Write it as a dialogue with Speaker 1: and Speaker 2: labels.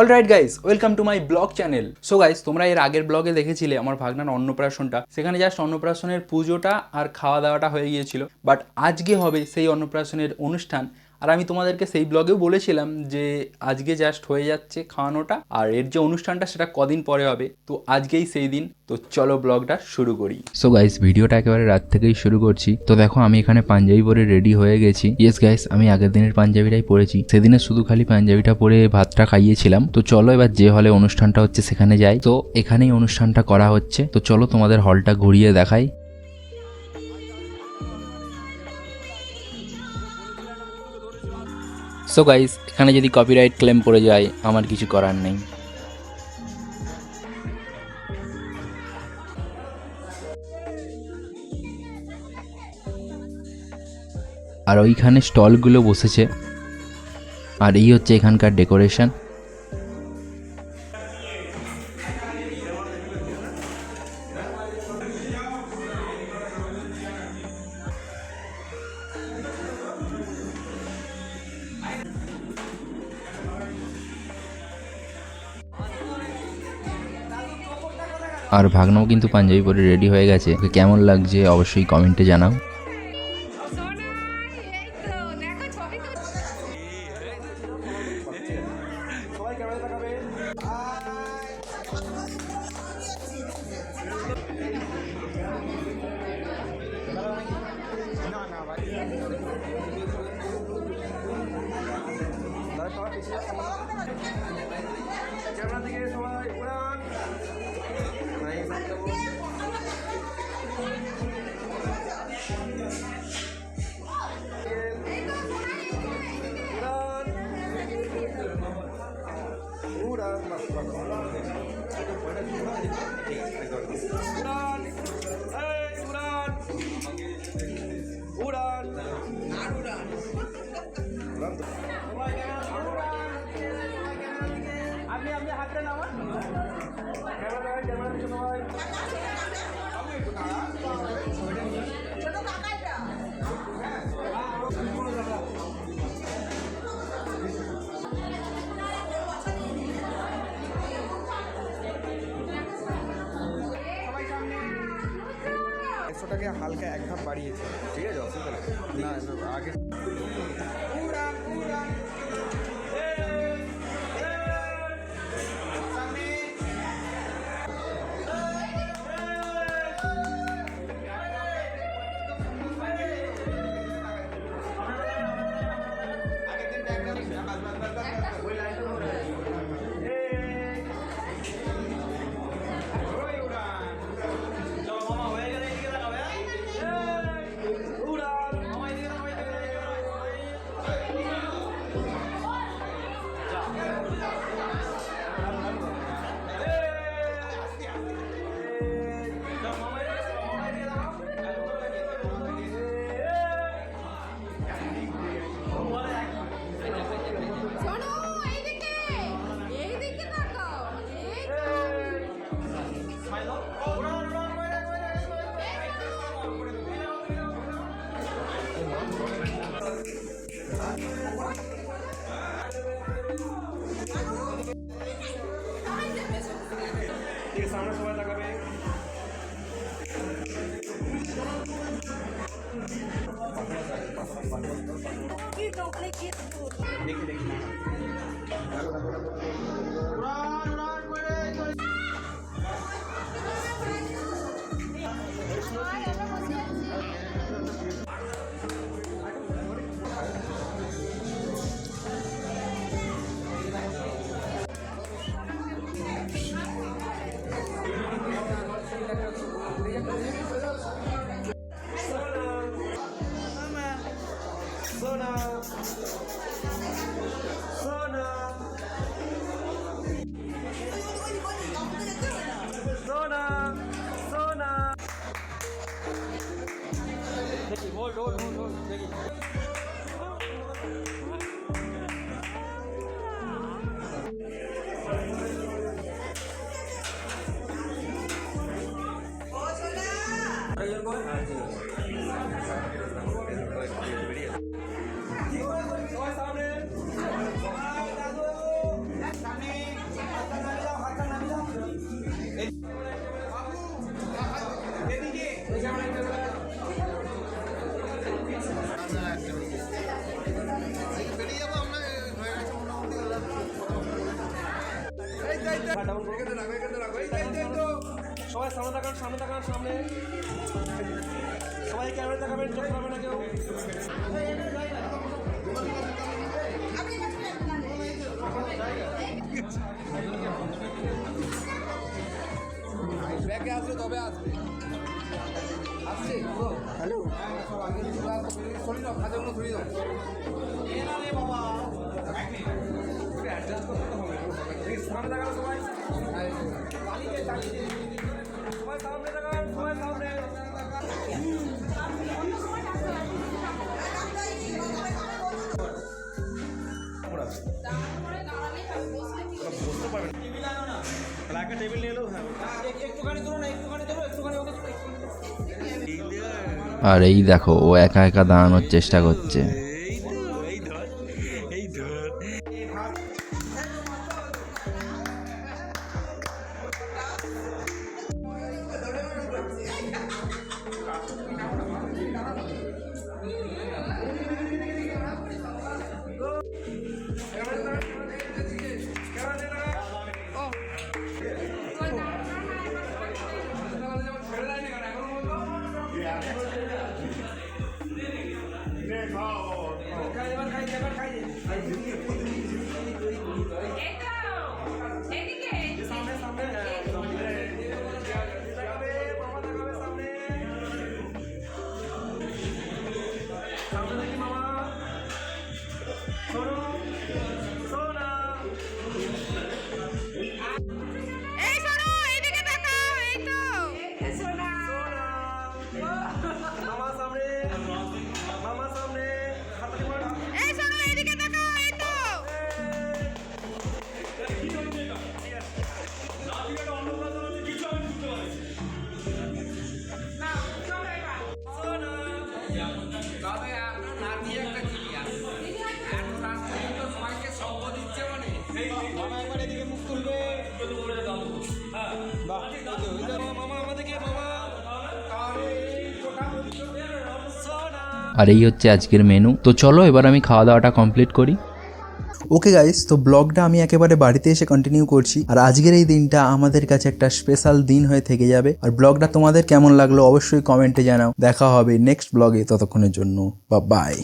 Speaker 1: All right guys welcome to my blog channel so guys তোমরা এর আগের ব্লগে দেখেছিলে আমার ভাগনার অন্নপ্রাশনটা। সেখানে জাস্ট অন্নপ্রাশনের পুজোটা আর খাওয়া দাওয়াটা হয়ে গিয়েছিল। বাট আজকে হবে সেই অন্নপ্রাশনের অনুষ্ঠান। আর আমি তোমাদেরকে সেই ব্লগেও বলেছিলাম যে আজকে জাস্ট হয়ে যাচ্ছে খাওয়ানোটা, আর এর যে অনুষ্ঠানটা সেটা কদিন পরে হবে, তো আজকেই সেই দিন। তো চলো ব্লগটা শুরু করি।
Speaker 2: সো গাইস ভিডিওটা একেবারে রাত থেকেই শুরু করছি। তো দেখো, আমি এখানে পাঞ্জাবি পরে রেডি হয়ে গেছি। ইয়েস গাইস আমি আগের দিনের পাঞ্জাবিটাই পরেছি। সেদিনে শুধু খালি পাঞ্জাবিটা পরে ভাতটা খাইয়েছিলাম। তো চলো এবার যে হলে অনুষ্ঠানটা হচ্ছে সেখানে যাই। তো এখানেই অনুষ্ঠানটা করা হচ্ছে। তো চলো তোমাদের হলটা ঘুরিয়ে দেখাই। সো গাইস এখানে যদি কপিরাইট ক্লেম পড়ে যায়, আমার কিছু করার নেই। আর ওইখানে স্টলগুলো বসেছে। আর এই হচ্ছে এখানকার ডেকোরেশন। আর ভাগনাও কিন্তু পাঞ্জাবি পরে রেডি হয়ে গেছে। ওকে কেমন লাগছে অবশ্যই কমেন্টে জানাও।
Speaker 3: সোনা এই তো দেখো ছবি তো
Speaker 4: একশোটাকে হালকা এক ধাপ বাড়িয়েছে। ঠিক আছে অসুবিধা না, আগে সামনে সবাই লাগাবে সোনা দেখি হোল্ড হোল্ড হোল্ড হোল্ড দেখি সবাই ক্যামেরা তাকাবেন চোখ পাবে না কেউ ব্যাগে আসলে তবে আসবে। আসছে হ্যালো। দাও খাজাগুলো সরি দাও। সামনে তাকান সবাই। সবাই সামনে তাকান সবাই সামনে। একটা টেবিল নিয়ে এলো? হ্যাঁ একটুখানি ধরো না একটুখানি ধরো একটুখানি ওকে
Speaker 2: আর এই দেখো ও একা একা দাঁড়ানোর চেষ্টা করছে।
Speaker 3: এই
Speaker 4: Thank you.
Speaker 2: আর এই হচ্ছে আজকের মেনু তো চলো, এবার আমি খাওয়া দাওয়াটা কমপ্লিট করি।
Speaker 1: ওকে গাইস তো ব্লগটা আমি একেবারে বাড়িতে এসে কন্টিনিউ করছি। আর আজকের এই দিনটা আমাদের কাছে একটা স্পেশাল দিন হয়ে থেকে যাবে। আর ব্লগটা তোমাদের কেমন লাগল অবশ্যই কমেন্টে জানাও। দেখা হবে নেক্সট ব্লগে ততক্ষণের জন্য বা বাই